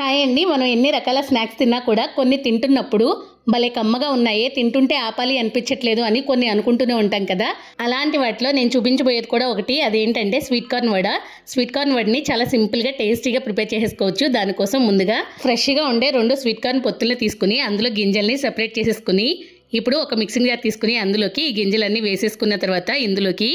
Hi అండి. మనం ఎన్ని రకాల స్నాక్స్ తిన్నా కూడా కొన్ని తింటున్నప్పుడు భలే కమ్మగా ఉన్నాయే తింటుంటే ఆపాలి అనిపించట్లేదు అని కొన్ని అనుకుంటూనే ఉంటాం కదా. అలాంటి వాటిలో నేను చూపించబోయేది కూడా ఒకటి. అదేంటంటే sweet corn vada. Sweet corn వడని చాలా సింపుల్గా టేస్టీగా ప్రిపేర్ చేసేసుకోవచ్చు దానికోసం ముందుగా ఫ్రెష్గా ఉండే రెండు స్వీట్ కార్న్ పొత్తులు తీసుకుని అందులో గింజల్ని సెపరేట్ చేసేసుకుని ఇప్పుడు ఒక మిక్సింగ్ జార్ తీసుకుని అందులోకి ఈ గింజలన్నీ వేసేసుకున్న తర్వాత ఇందులోకి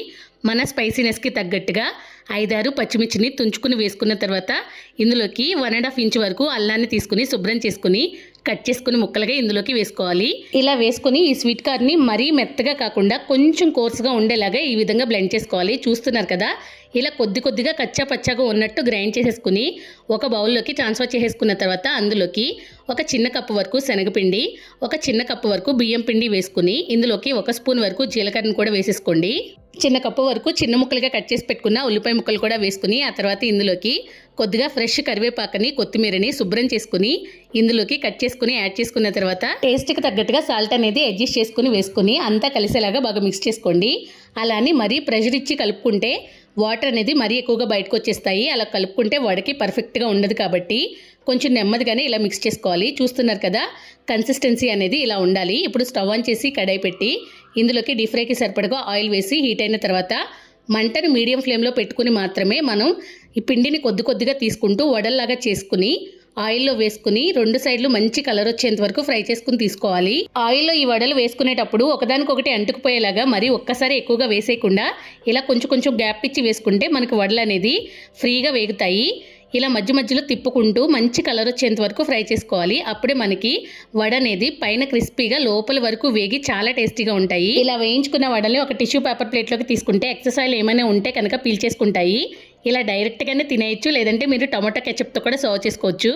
మన స్పైసీనెస్కి తగ్గట్టుగా ఐదారు పచ్చిమిర్చిని తుంచుకుని వేసుకున్న తర్వాత ఇందులోకి వన్ అండ్ హాఫ్ ఇంచ్ వరకు అల్లాన్ని తీసుకుని శుభ్రం చేసుకుని కట్ చేసుకుని ముక్కలుగా ఇందులోకి వేసుకోవాలి. ఇలా వేసుకుని ఈ స్వీట్ కార్న్ని మరీ మెత్తగా కాకుండా కొంచెం కోర్సుగా ఉండేలాగా ఈ విధంగా బ్లెండ్ చేసుకోవాలి. చూస్తున్నారు కదా ఇలా కొద్ది కొద్దిగా కచ్చా పచ్చాగా ఉన్నట్టు గ్రైండ్ చేసేసుకుని ఒక బౌల్లోకి ట్రాన్స్ఫర్ చేసేసుకున్న తర్వాత అందులోకి ఒక చిన్న కప్పు వరకు శనగపిండి ఒక చిన్న కప్పు వరకు బియ్యం పిండి వేసుకుని ఇందులోకి ఒక స్పూన్ వరకు జీలకర్రను కూడా వేసేసుకోండి. చిన్న కప్పు వరకు చిన్న ముక్కలుగా కట్ చేసి పెట్టుకున్న ఉల్లిపాయ ముక్కలు కూడా వేసుకుని ఆ తర్వాత ఇందులోకి కొద్దిగా ఫ్రెష్ కరివేపాకని కొత్తిమీరని శుభ్రం చేసుకుని ఇందులోకి కట్ చేసుకుని యాడ్ చేసుకున్న తర్వాత టేస్ట్కి తగ్గట్టుగా సాల్ట్ అనేది అడ్జస్ట్ చేసుకుని వేసుకుని అంతా కలిసేలాగా బాగా మిక్స్ చేసుకోండి. అలా అని మరీ ప్రెషర్ ఇచ్చి కలుపుకుంటే వాటర్ అనేది మరీ ఎక్కువగా బయటకు వచ్చేస్తాయి. అలా కలుపుకుంటే వడకి పర్ఫెక్ట్గా ఉండదు కాబట్టి కొంచెం నెమ్మదిగానే ఇలా మిక్స్ చేసుకోవాలి. చూస్తున్నారు కదా కన్సిస్టెన్సీ అనేది ఇలా ఉండాలి. ఇప్పుడు స్టవ్ ఆన్ చేసి కడాయి పెట్టి ఇందులోకి డీప్ ఫ్రైకి సరిపడగా ఆయిల్ వేసి హీట్ అయిన తర్వాత మంటను మీడియం ఫ్లేమ్లో పెట్టుకుని మాత్రమే మనం ఈ పిండిని కొద్ది కొద్దిగా తీసుకుంటూ వడల్లాగా చేసుకుని ఆయిల్లో వేసుకుని రెండు సైడ్లు మంచి కలర్ వచ్చేంత వరకు ఫ్రై చేసుకుని తీసుకోవాలి. ఆయిల్లో ఈ వడలు వేసుకునేటప్పుడు ఒకదానికొకటి అంటుకుపోయేలాగా మరి ఒక్కసారి ఎక్కువగా వేసేయకుండా ఇలా కొంచెం కొంచెం గ్యాప్ ఇచ్చి వేసుకుంటే మనకి వడలు అనేది ఫ్రీగా వేగుతాయి. ఇలా మధ్య మధ్యలో తిప్పుకుంటూ మంచి కలర్ వచ్చేంత వరకు ఫ్రై చేసుకోవాలి. అప్పుడే మనకి వడ అనేది పైన క్రిస్పీగా లోపల వరకు వేగి చాలా టేస్టీగా ఉంటాయి. ఇలా వేయించుకున్న వడని ఒక టిష్యూ పేపర్ ప్లేట్లోకి తీసుకుంటే ఎక్సెస్ ఆయిల్ ఏమైనా ఉంటే కనుక పీల్చేసుకుంటాయి ఇలా డైరెక్ట్గానే తినేయచ్చు. లేదంటే మీరు టమాటో కెచప్తో కూడా సర్వ్ చేసుకోవచ్చు.